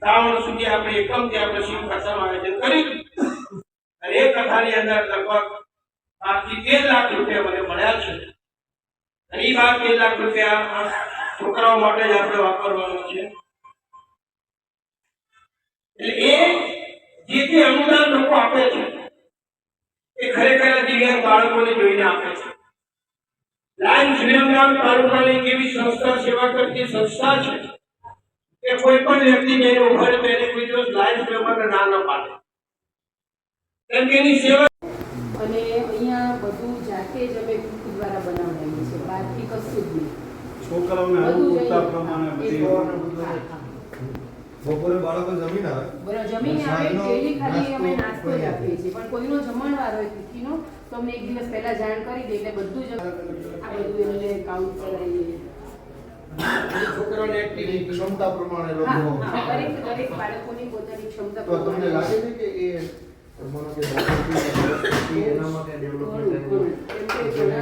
શ્રાવણ સુધી આપણે એકમથી આપણે શિવ કથાનું આયોજન કર્યું. અને એ કથાની અંદર લગભગ બારથી તેર લાખ રૂપિયા મને મળ્યા છે. અને એ બાર તેર લાખ રૂપિયા છોકરાઓ માટે જ આપણે વાપરવાનું છે. એટલે એ જે તે અનુદાન લોકો આપે છે, એ ખરેખર દિવ્યાંગ બાળકોને જોઈને આપે છે. લાઈન વિરમગામ તાલુકાની એવી સંસ્થા સેવા કરતી સંસ્થા છે. કે કોઈ પણ વ્યક્તિ જેને ઊભા બેને કોઈ દિવસ લાઈફ પેપર ના ન પાડે. કેમ કે એની સેવા અને અહીંયા બધું જાતે જ અમે દ્વારા બનાવડાવીએ છીએ બહારથી કશું જ નહીં. છોકરાઓને બધું જ અનુકૂળતા પ્રમાણે બધી બધું. હા, હા. બપોરે બાળકો જમીન આવે બરાબર જમીને આવે ડેલી ખાલી અમે નાસ્તો નાસ્તો જ આપીએ છીએ. પણ કોઈનો જમણવાર હોય તિથિનો તો અમને એક દિવસ પહેલા જાણ કરી દે એટલે બધું જ આ બધું એમને કાઉન્ટ કરાવીએ છોકરાઓને એની એક્ટિવિટી ક્ષમતા પ્રમાણે લોકો દરેક દરેક બાળકોની પોતાની ક્ષમતા તો તમને લાગે છે કે એ માનો કે ડેવલપમેન્ટ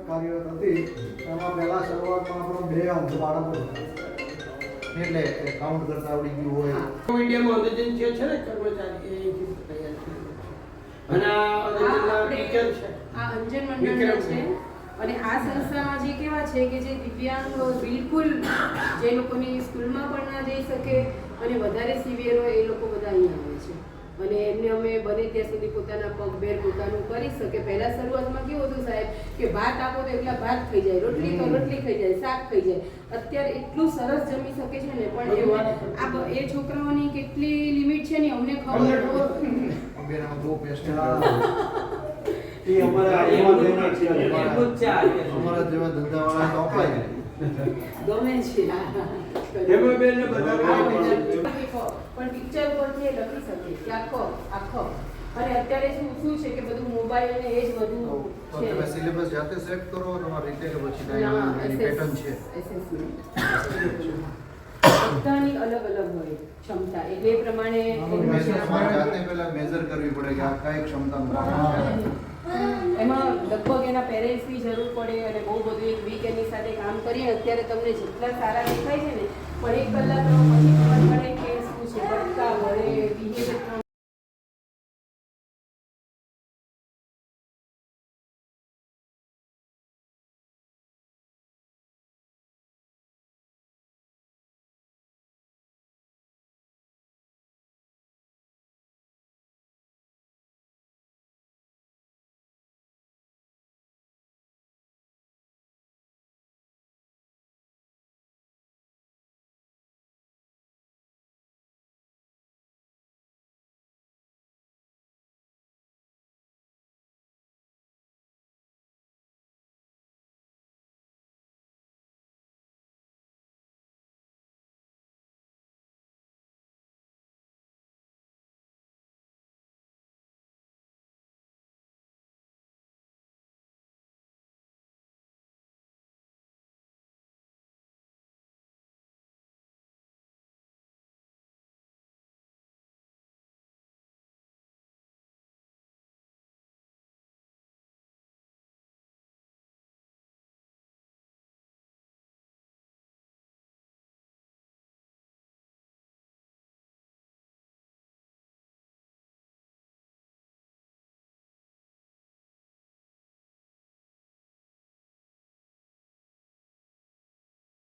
કાર્યરત હતી. એમાં પહેલા શરૂઆતમાં આપણો બે અંક બાળકો હતા. એટલે કાઉન્ટ કરતા આવડી ગયું હોય. મીડિયામાં અનુદાન જે છે ને કર્મચારી એ તૈયાર કર્યું. અને આ છે. અંજન મંડળ છે. અને આ સંસ્થામાં જે કેવા છે કે જે દિવ્યાંગ બિલકુલ જે લોકોની સ્કૂલમાં પણ ના જઈ શકે અને વધારે સિવિયર હોય એ લોકો બધા અહીંયા આવે છે. અને એમને અમે બને ત્યાં સુધી પોતાના પગભેર પોતાનું કરી શકે. પહેલા શરૂઆતમાં કેવું હતું સાહેબ કે ભાત આપો તો એટલા ભાત થઈ જાય રોટલી તો રોટલી ખાઈ જાય શાક ખાઈ જાય. અત્યારે એટલું સરસ જમી શકે છે ને પણ આ બ- એ છોકરાઓની કેટલી લિમિટ છે ને અમને ખબર અમારા જેવા ધંધાવાળા તો અપાય ગમે છે. એમાં. પણ પિક્ચર પરથી એ લખી શકે કે આખો આખો. અને અત્યારે શું શું છે કે બધું મોબાઈલ અને એ જ બધું તો છે. તમે સિલેબસ જાતે સેટ કરો તમારી રીતે કે પછી પેટર્ન છે. બધાની અલગ અલગ હોય ક્ષમતા. એટલે એ પ્રમાણે મેજર પહેલા મેજર કરવી પડે કે આ કઈ ક્ષમતા એમાં. લગભગ એના પેરેન્ટ્સની જરૂર પડે અને બહુ બધું એક વીક એની સાથે કામ કરીએ અત્યારે તમને જેટલા સારા દેખાય છે ને પણ એક કલાક